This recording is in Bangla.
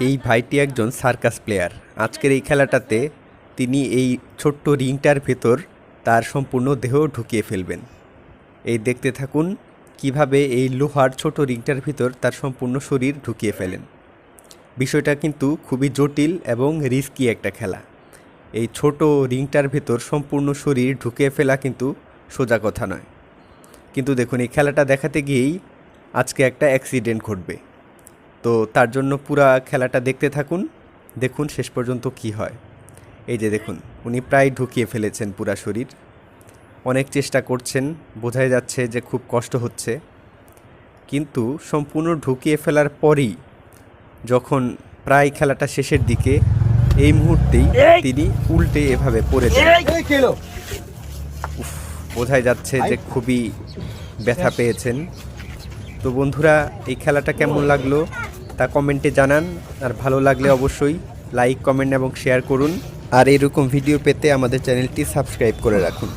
এই ভাইটি একজন সার্কাস প্লেয়ার। আজকের এই খেলাটাতে তিনি এই ছোট্ট রিংটার ভেতর তার সম্পূর্ণ দেহ ঢুকিয়ে ফেলবেন। এই দেখতে থাকুন কীভাবে এই লোহার ছোট রিংটার ভিতর তার সম্পূর্ণ শরীর ঢুকিয়ে ফেলেন। বিষয়টা কিন্তু খুবই জটিল এবং রিস্কি একটা খেলা। এই ছোট রিংটার ভেতর সম্পূর্ণ শরীর ঢুকিয়ে ফেলা কিন্তু সোজা কথা নয়। কিন্তু দেখুন, এই খেলাটা দেখাতে গিয়েই আজকে একটা অ্যাক্সিডেন্ট ঘটবে। তো তার জন্য পুরা খেলাটা দেখতে থাকুন দেখুন শেষ পর্যন্ত কি হয়। এই যে দেখুন উনি প্রায় ঢুকিয়ে ফেলেছেন পুরা শরীর। অনেক চেষ্টা করছেন বোঝাই যাচ্ছে যে খুব কষ্ট হচ্ছে। কিন্তু সম্পূর্ণ ঢুকিয়ে ফেলার পরই যখন প্রায় খেলাটা শেষের দিকে এই মুহূর্তেই তিনি উল্টে এভাবে পড়ে যান। উফ, বোঝাই যাচ্ছে যে খুবই ব্যথা পেয়েছেন। তো বন্ধুরা এই খেলাটা কেমন লাগল? তা কমেন্টে জানান, আর ভালো লাগলে অবশ্যই লাইক, কমেন্ট এবং শেয়ার করুন। আর এরকম ভিডিও পেতে আমাদের চ্যানেলটি সাবস্ক্রাইব করে রাখুন।